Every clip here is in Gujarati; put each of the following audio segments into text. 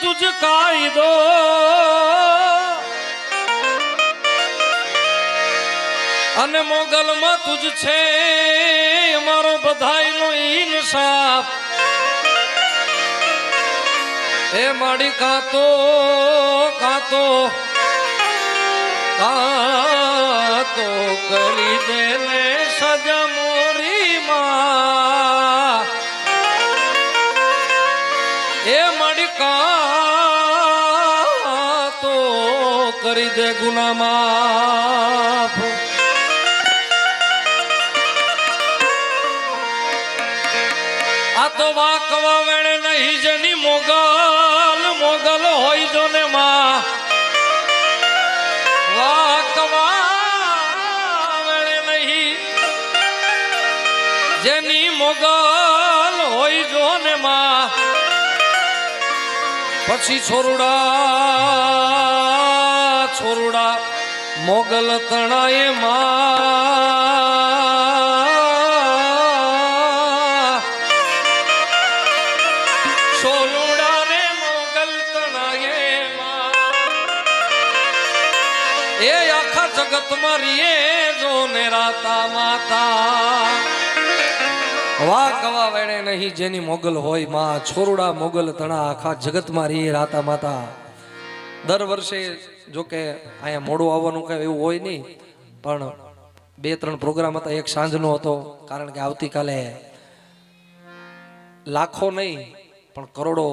તુજ કાયદો અને મોગલમાં તુજ છે અમારો બધાયનો ઇન્સાફ એ માડી કાતો કાતો કાતો કરી દે સજા મોરી માં કરી દે ગુના માફ. આ તો વાકવા વેણે નહીં, જેની મોગલ મોગલ હોય જો ને માં. વાકવા વેણે નહીં, જેની મોગલ હોય જો ને માં. પછી છોરુડા છોરુડા મોગલ તણાએ માં. રે મોગલ તણાએ એ આખા જગતમાં રીએ જો ને રાતા માતા. વાહ કવા વેણે નહીં જેની મોગલ હોયમાં. છોરુડા મોગલ તણા આખા જગતમાં રીએ રાતા માતા. દર વર્ષે જો કે અહીંયા મોડું આવવાનું કઈ એવું હોય નહીં, પણ બે ત્રણ પ્રોગ્રામ હતા, એક સાંજનો હતો, કારણ કે આવતીકાલે લાખો નહીં, પણ કરોડો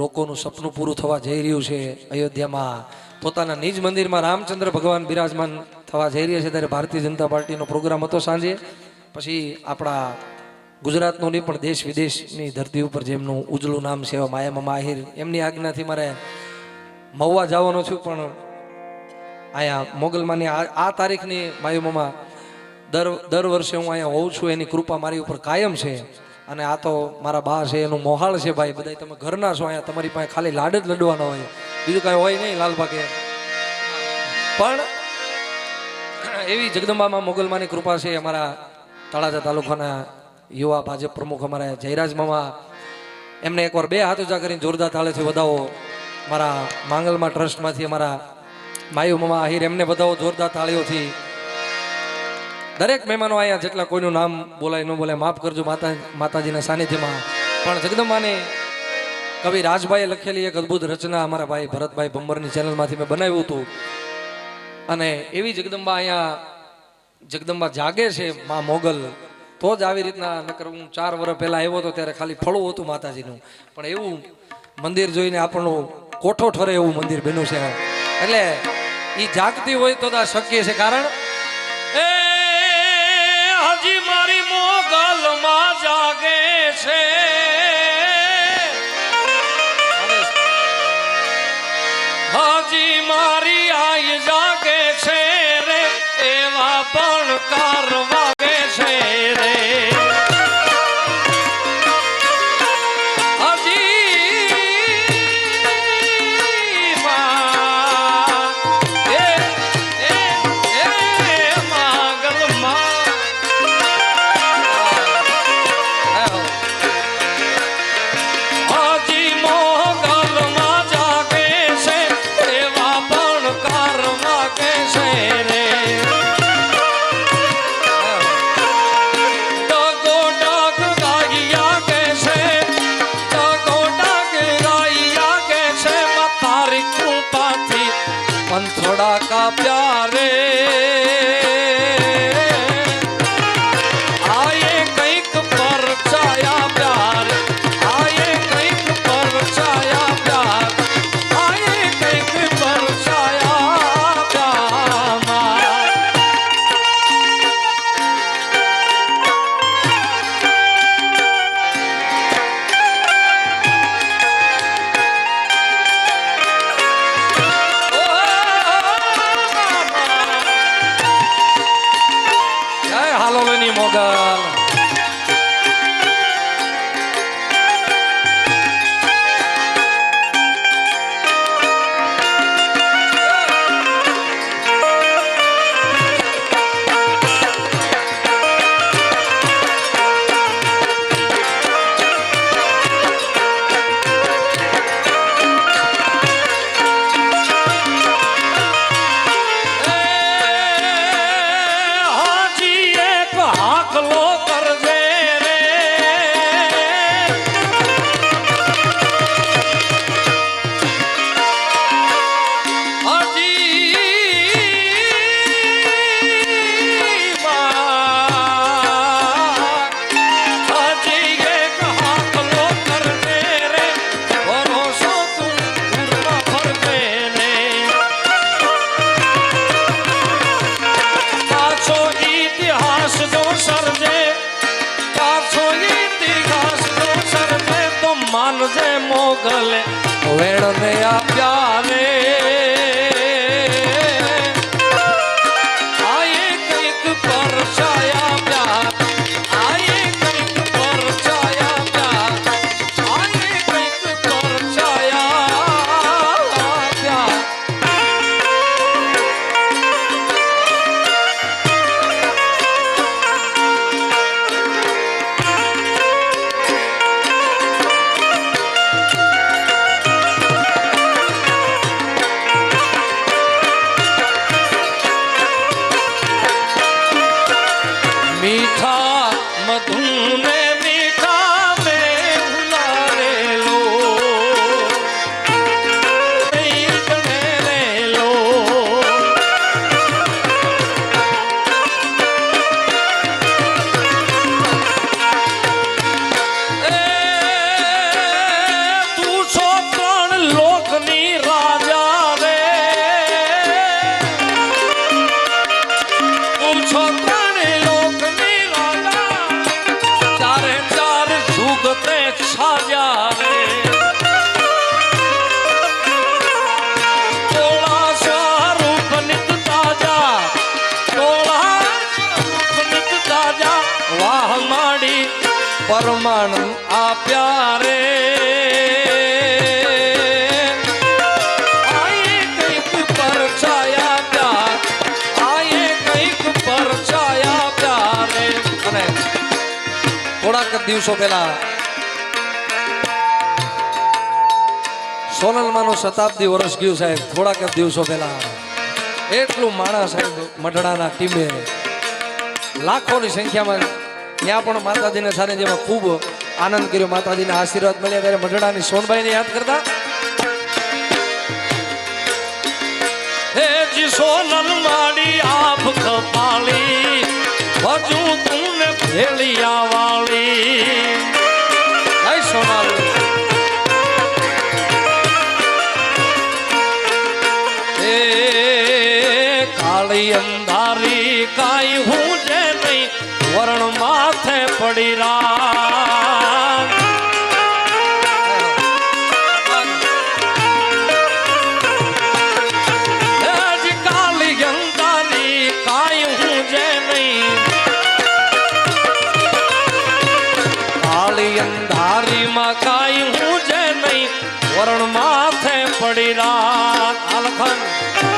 લોકોનું સપનું પૂરું થવા જઈ રહ્યું છે અયોધ્યામાં. પોતાના નિજ મંદિરમાં રામચંદ્ર ભગવાન બિરાજમાન થવા જઈ રહ્યા છે, ત્યારે ભારતીય જનતા પાર્ટીનો પ્રોગ્રામ હતો સાંજે. પછી આપણા ગુજરાતનું નહીં, પણ દેશ વિદેશની ધરતી ઉપર જેમનું ઉજળું નામ છે માયામાં માયા માહિર, એમની આજ્ઞાથી મારે મહુવા જવાનો છું, પણ અહીંયા મોગલમાની આ તારીખની મામા દર દર વર્ષે હું અહીંયા હોઉં છું, એની કૃપા મારી ઉપર કાયમ છે. અને આ તો મારા બા છે, એનું મોહાળ છે ભાઈ બધા તમે ઘરના છો અહીંયા તમારી પાસે ખાલી લાડ જ લડવાનો હોય. બીજું કાંઈ હોય નહીં લાલબાગે. પણ એવી જગદંબામાં મોગલમાની કૃપા છે, અમારા તળાજા તાલુકાના યુવા ભાજપ પ્રમુખ અમારા જયરાજ મામા. એમને એકવાર બે હાથ ઊંચા કરીને જોરદાર તાળેથી વધાવો. મારા માંગલમાં ટ્રસ્ટમાંથી અમારા માયુ મામા આહિર એમને બધાઓ જોરદાર તાળીઓથી દરેક મહેમાનો અહીંયા જેટલા કોઈનું નામ બોલાય, ન બોલાય, માફ કરજો માતા માતાજીના સાનિધ્યમાં. પણ જગદંબાની કવિ રાજભાઈએ લખેલી એક અદ્ભુત રચના અમારા ભાઈ ભરતભાઈ ભંબરની ચેનલમાંથી મેં બનાવ્યું હતું. અને એવી જગદંબા અહીંયા જગદંબા જાગે છે મા મોગલ, તો જ આવી રીતના નકર હું ચાર વર્ષ પહેલાં આવ્યો હતો ત્યારે ખાલી ફળું હતું માતાજીનું. પણ એવું મંદિર જોઈને આપણનું કોઠો ઠરે એવું મંદિર બન્યું છે. એટલે એ જાગતી હોય તો શક્ય છે. કારણ થોડા કાપ્યા રે Carla. માનજે મોગલે વેણને આપ્યા হুম પરમાણુ આપ્યા રે. થોડાક દિવસો પહેલા સોનલમાનું શતાબ્દી વર્ષ ગયું સાહેબ, થોડાક દિવસો પહેલા એટલું માણસ સાહેબ મઢડાના ટીમે લાખોની સંખ્યામાં ત્યાં પણ માતાજીને સાનિધ્યમાં ખૂબ આનંદ કર્યો. માતાજીના આશીર્વાદ મળ્યા ત્યારે મઢડાની સોનબાઈને યાદ કરતા. હે જી સોનલ માડી આપ કપાલી તું તુને ભેળિયા વાળી. સોનલ. માથે પડી રાત આજ કાલી અંધારી કાઈ હું જે નહીં કાળી અંધારીમાં કાઈ હું જે નહીં વરણ માથે પડી રાત આલખન